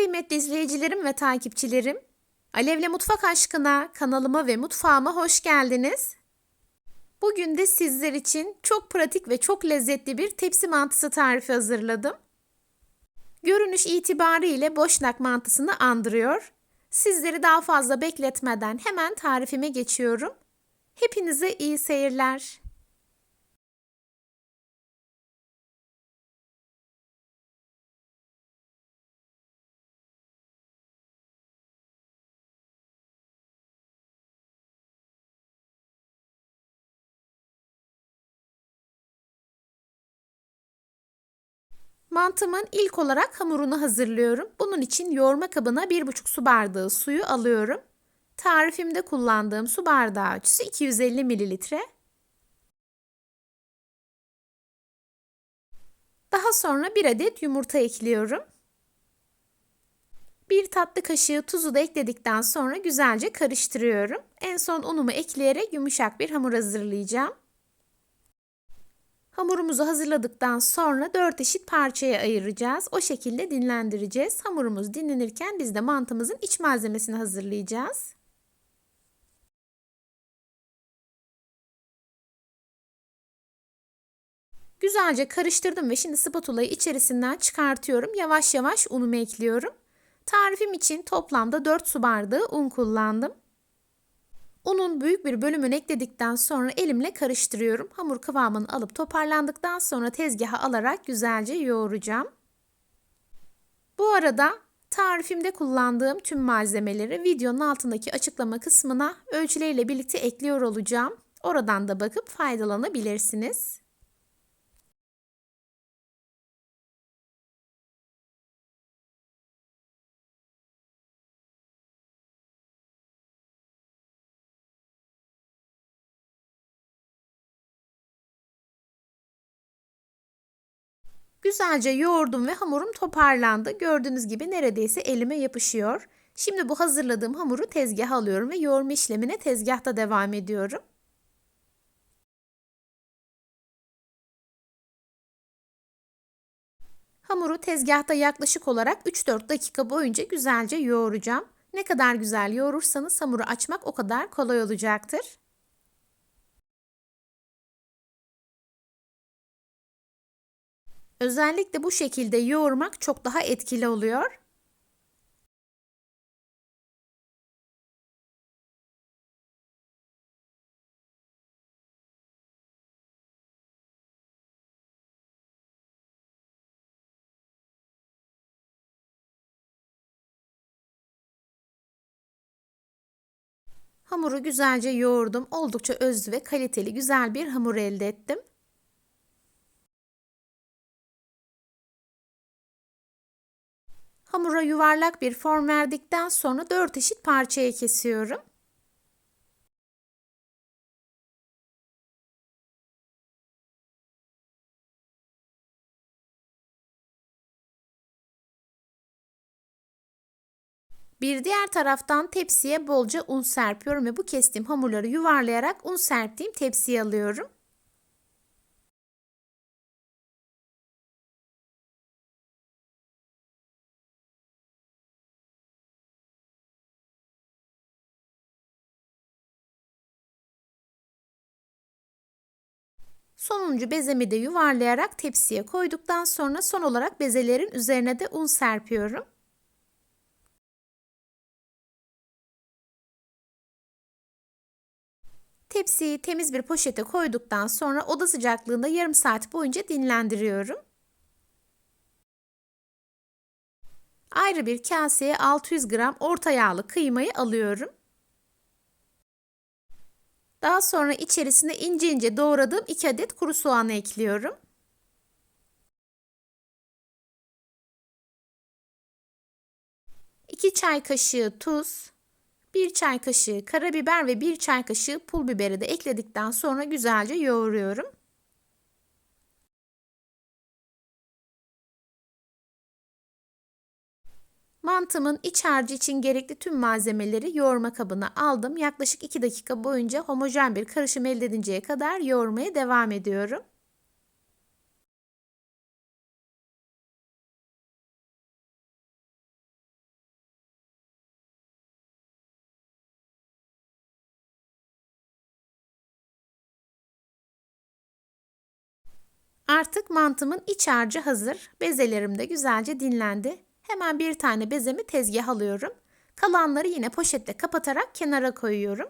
kıymetli izleyicilerim ve takipçilerim. Alevle Mutfak Aşkına kanalıma ve mutfağıma hoş geldiniz. Bugün de sizler için çok pratik ve çok lezzetli bir tepsi mantısı tarifi hazırladım. Görünüş itibariyle boşnak mantısını andırıyor. Sizleri daha fazla bekletmeden hemen tarifime geçiyorum. Hepinize iyi seyirler. Mantımın ilk olarak hamurunu hazırlıyorum. Bunun için yoğurma kabına 1,5 su bardağı suyu alıyorum. Tarifimde kullandığım su bardağı ölçüsü 250 mililitre. Daha sonra bir adet yumurta ekliyorum. Bir tatlı kaşığı tuzu da ekledikten sonra güzelce karıştırıyorum. En son unumu ekleyerek yumuşak bir hamur hazırlayacağım. Hamurumuzu hazırladıktan sonra 4 eşit parçaya ayıracağız. O şekilde dinlendireceğiz. Hamurumuz dinlenirken biz de mantımızın iç malzemesini hazırlayacağız. Güzelce karıştırdım ve şimdi spatulayı içerisinden çıkartıyorum. Yavaş yavaş unumu ekliyorum. Tarifim için toplamda 4 su bardağı un kullandım. Unun büyük bir bölümünü ekledikten sonra elimle karıştırıyorum. Hamur kıvamını alıp toparlandıktan sonra tezgaha alarak güzelce yoğuracağım. Bu arada tarifimde kullandığım tüm malzemeleri videonun altındaki açıklama kısmına ölçüleriyle birlikte ekliyor olacağım. Oradan da bakıp faydalanabilirsiniz. Güzelce yoğurdum ve hamurum toparlandı. Gördüğünüz gibi neredeyse elime yapışıyor. Şimdi bu hazırladığım hamuru tezgaha alıyorum ve yoğurma işlemine tezgahta devam ediyorum. Hamuru tezgahta yaklaşık olarak 3-4 dakika boyunca güzelce yoğuracağım. Ne kadar güzel yoğurursanız hamuru açmak o kadar kolay olacaktır. Özellikle bu şekilde yoğurmak çok daha etkili oluyor. Hamuru güzelce yoğurdum. Oldukça özlü ve kaliteli güzel bir hamur elde ettim. Hamura yuvarlak bir form verdikten sonra 4 eşit parçaya kesiyorum. Bir diğer taraftan tepsiye bolca un serpiyorum ve bu kestiğim hamurları yuvarlayarak un serptiğim tepsiye alıyorum. Sonuncu bezemi de yuvarlayarak tepsiye koyduktan sonra son olarak bezelerin üzerine de un serpiyorum. Tepsiyi temiz bir poşete koyduktan sonra oda sıcaklığında yarım saat boyunca dinlendiriyorum. Ayrı bir kaseye 600 gram orta yağlı kıymayı alıyorum. Daha sonra içerisine ince ince doğradığım 2 adet kuru soğanı ekliyorum. İki çay kaşığı tuz, 1 çay kaşığı karabiber ve 1 çay kaşığı pul biberi de ekledikten sonra güzelce yoğuruyorum. Mantımın iç harcı için gerekli tüm malzemeleri yoğurma kabına aldım. Yaklaşık 2 dakika boyunca homojen bir karışım elde edinceye kadar yoğurmaya devam ediyorum. Artık mantımın iç harcı hazır. Bezelerim de güzelce dinlendi. Hemen bir tane bezemi tezgah alıyorum. Kalanları yine poşetle kapatarak kenara koyuyorum.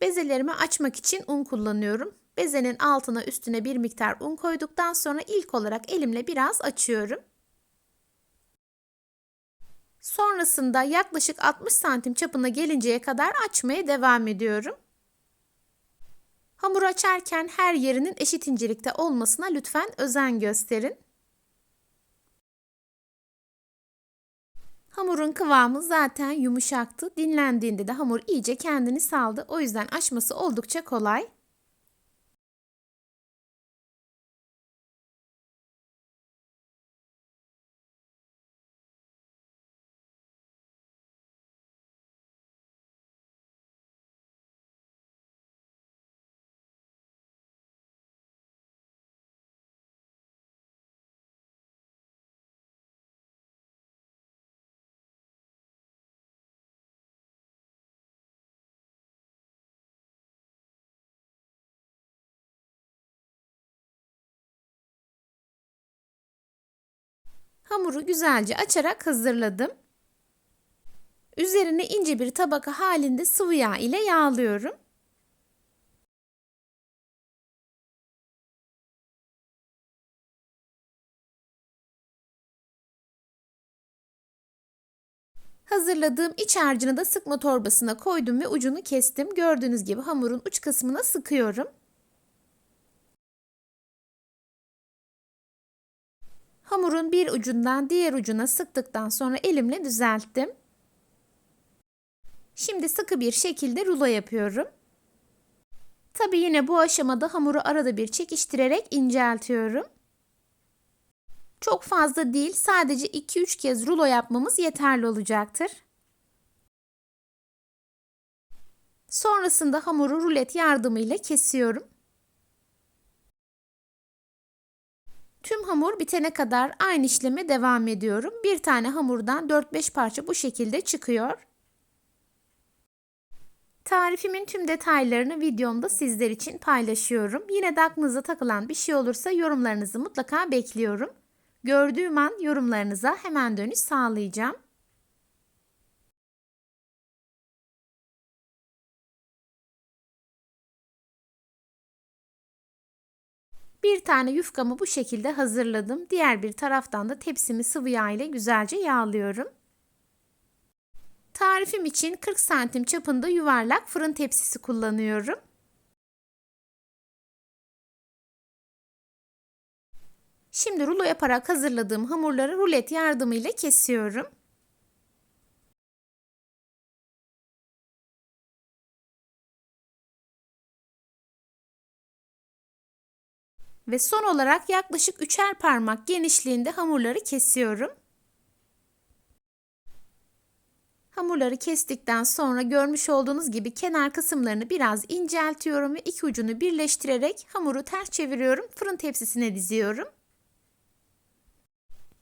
Bezelerimi açmak için un kullanıyorum. Bezenin altına üstüne bir miktar un koyduktan sonra ilk olarak elimle biraz açıyorum. Sonrasında yaklaşık 60 santim çapına gelinceye kadar açmaya devam ediyorum. Hamur açarken her yerinin eşit incelikte olmasına lütfen özen gösterin. Hamurun kıvamı zaten yumuşaktı. Dinlendiğinde de hamur iyice kendini saldı. O yüzden açması oldukça kolay. Hamuru güzelce açarak hazırladım. Üzerine ince bir tabaka halinde sıvı yağ ile yağlıyorum. Hazırladığım iç harcını da sıkma torbasına koydum ve ucunu kestim. Gördüğünüz gibi hamurun uç kısmına sıkıyorum. Hamurun bir ucundan diğer ucuna sıktıktan sonra elimle düzelttim. Şimdi sıkı bir şekilde rulo yapıyorum. Tabi yine bu aşamada hamuru arada bir çekiştirerek inceltiyorum. Çok fazla değil sadece 2-3 kez rulo yapmamız yeterli olacaktır. Sonrasında hamuru rulet yardımıyla kesiyorum. Hamur bitene kadar aynı işleme devam ediyorum. Bir tane hamurdan 4-5 parça bu şekilde çıkıyor. Tarifimin tüm detaylarını videomda sizler için paylaşıyorum. Yine de aklınıza takılan bir şey olursa yorumlarınızı mutlaka bekliyorum. Gördüğüm an yorumlarınıza hemen dönüş sağlayacağım. Bir tane yufkamı bu şekilde hazırladım. Diğer bir taraftan da tepsimi sıvı yağ ile güzelce yağlıyorum. Tarifim için 40 santim çapında yuvarlak fırın tepsisi kullanıyorum. Şimdi rulo yaparak hazırladığım hamurları rulet yardımıyla kesiyorum. Ve son olarak yaklaşık üçer parmak genişliğinde hamurları kesiyorum. Hamurları kestikten sonra görmüş olduğunuz gibi kenar kısımlarını biraz inceltiyorum ve iki ucunu birleştirerek hamuru ters çeviriyorum. Fırın tepsisine diziyorum.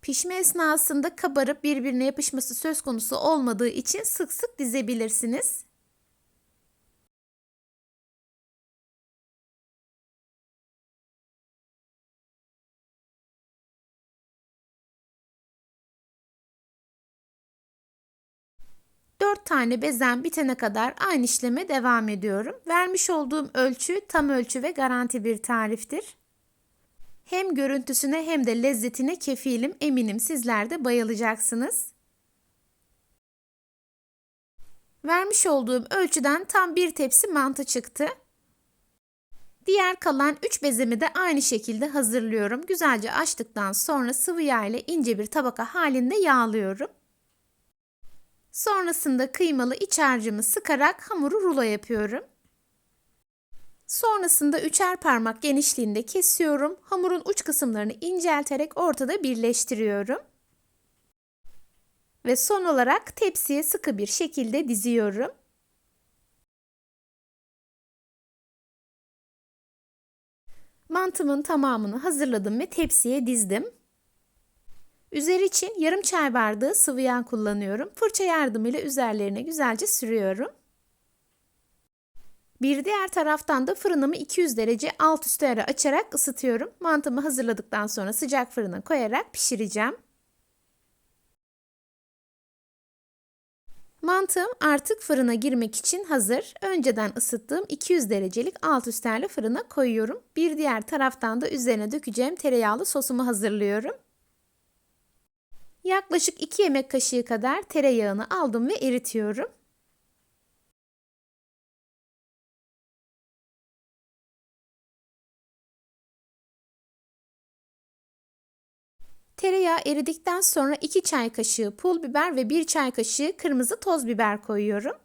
Pişme esnasında kabarıp birbirine yapışması söz konusu olmadığı için sık sık dizebilirsiniz. Tane bezem bitene kadar aynı işleme devam ediyorum. Vermiş olduğum ölçü tam ölçü ve garanti bir tariftir. Hem görüntüsüne hem de lezzetine kefilim eminim sizler de bayılacaksınız. Vermiş olduğum ölçüden tam bir tepsi mantı çıktı. Diğer kalan 3 bezemi de aynı şekilde hazırlıyorum. Güzelce açtıktan sonra sıvı yağ ile ince bir tabaka halinde yağlıyorum. Sonrasında kıymalı iç harcımı sıkarak hamuru rulo yapıyorum. Sonrasında üçer parmak genişliğinde kesiyorum. Hamurun uç kısımlarını incelterek ortada birleştiriyorum. Ve son olarak tepsiye sıkı bir şekilde diziyorum. Mantımın tamamını hazırladım ve tepsiye dizdim. Üzeri için yarım çay bardağı sıvı yağ kullanıyorum. Fırça yardımıyla üzerlerine güzelce sürüyorum. Bir diğer taraftan da fırınımı 200 derece alt üst ayarı açarak ısıtıyorum. Mantımı hazırladıktan sonra sıcak fırına koyarak pişireceğim. Mantım artık fırına girmek için hazır. Önceden ısıttığım 200 derecelik alt üst ayarlı fırına koyuyorum. Bir diğer taraftan da üzerine dökeceğim tereyağlı sosumu hazırlıyorum. Yaklaşık 2 yemek kaşığı kadar tereyağını aldım ve eritiyorum. Tereyağı eridikten sonra 2 çay kaşığı pul biber ve 1 çay kaşığı kırmızı toz biber koyuyorum.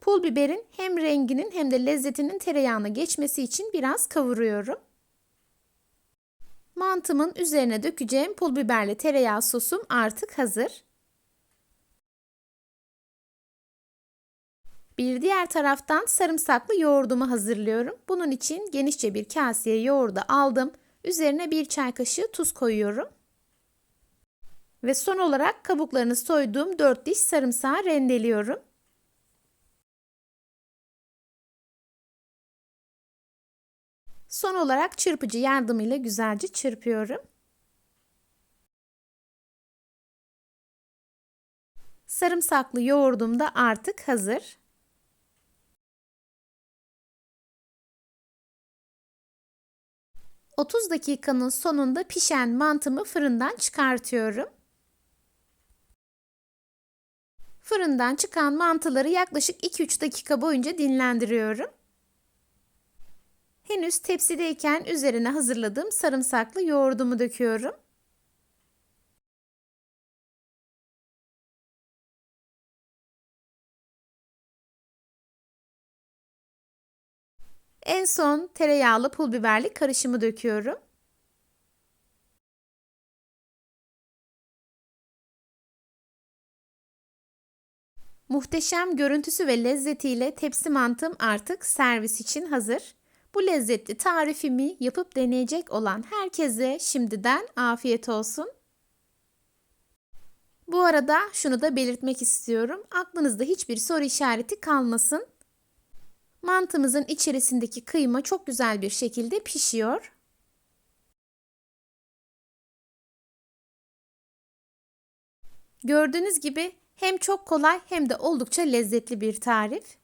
Pul biberin hem renginin hem de lezzetinin tereyağına geçmesi için biraz kavuruyorum. Mantımın üzerine dökeceğim pul biberli tereyağı sosum artık hazır. Bir diğer taraftan sarımsaklı yoğurdumu hazırlıyorum. Bunun için genişçe bir kaseye yoğurdu aldım. Üzerine bir çay kaşığı tuz koyuyorum. Ve son olarak kabuklarını soyduğum 4 diş sarımsağı rendeliyorum. Son olarak çırpıcı yardımıyla güzelce çırpıyorum. Sarımsaklı yoğurdum da artık hazır. 30 dakikanın sonunda pişen mantımı fırından çıkartıyorum. Fırından çıkan mantıları yaklaşık 2-3 dakika boyunca dinlendiriyorum. Henüz tepsideyken üzerine hazırladığım sarımsaklı yoğurdumu döküyorum. En son tereyağlı pul biberli karışımı döküyorum. Muhteşem görüntüsü ve lezzetiyle tepsi mantım artık servis için hazır. Bu lezzetli tarifimi yapıp deneyecek olan herkese şimdiden afiyet olsun. Bu arada şunu da belirtmek istiyorum. Aklınızda hiçbir soru işareti kalmasın. Mantımızın içerisindeki kıyma çok güzel bir şekilde pişiyor. Gördüğünüz gibi hem çok kolay hem de oldukça lezzetli bir tarif.